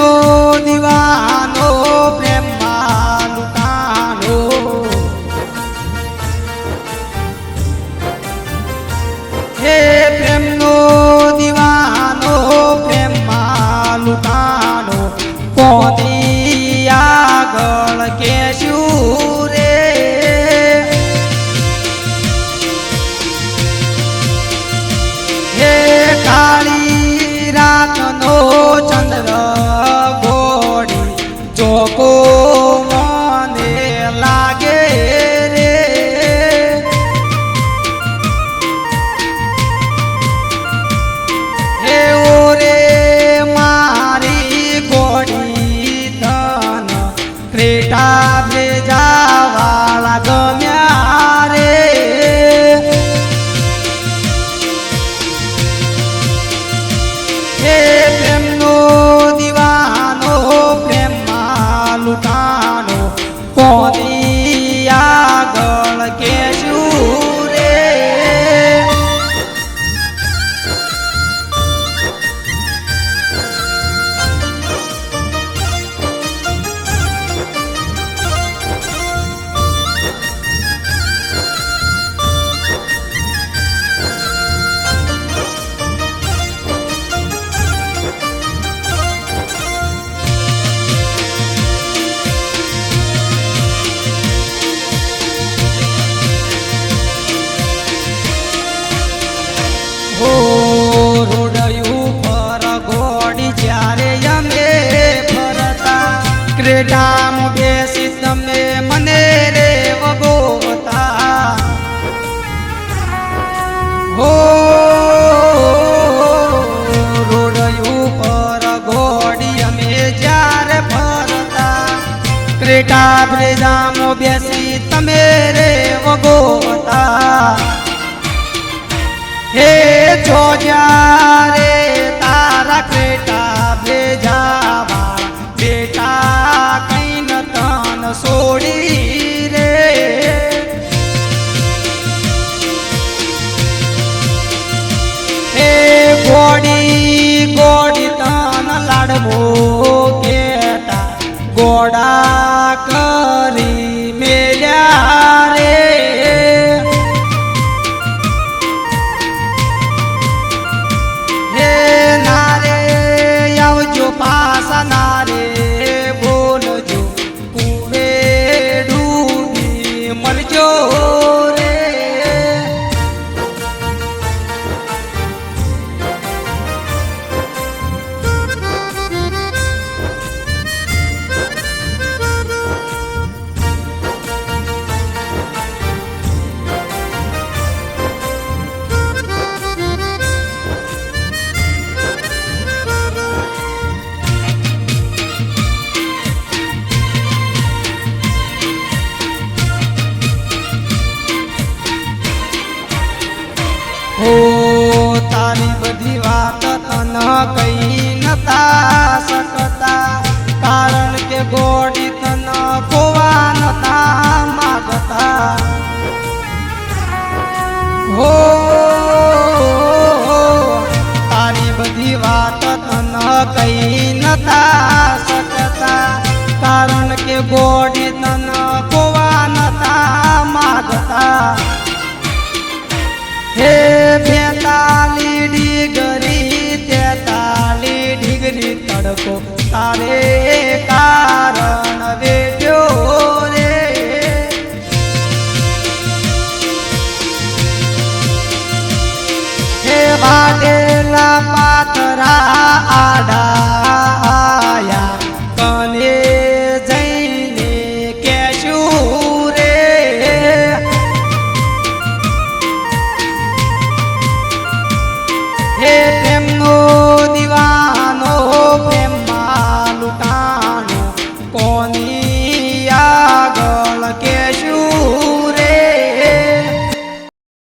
બીજો દીવાનો પ્રેમ માનુતાનો હે પ્રેમનો દીવાનો પ્રેમ માનુતાનો કોની આગળ કેશું રે? હે કાળી રાતનો ચંદ્ર તમે મને રે વગોતા હો, રોડયું પર ઘોડી અમે જ્યારે ફરતા. ક્રેટા બ્રેજામાં બેસી તમે રે વગોતા હે જો જ્યારે લાડવો કેતા ગોડા કરી મેલ્યા રે. હે નારે આવજો પાસા નારે હો તારી બધી વાત તન કહી નતા શકતા. શકો તારે કારણ વેઠ્યો રે. હે વાડેલા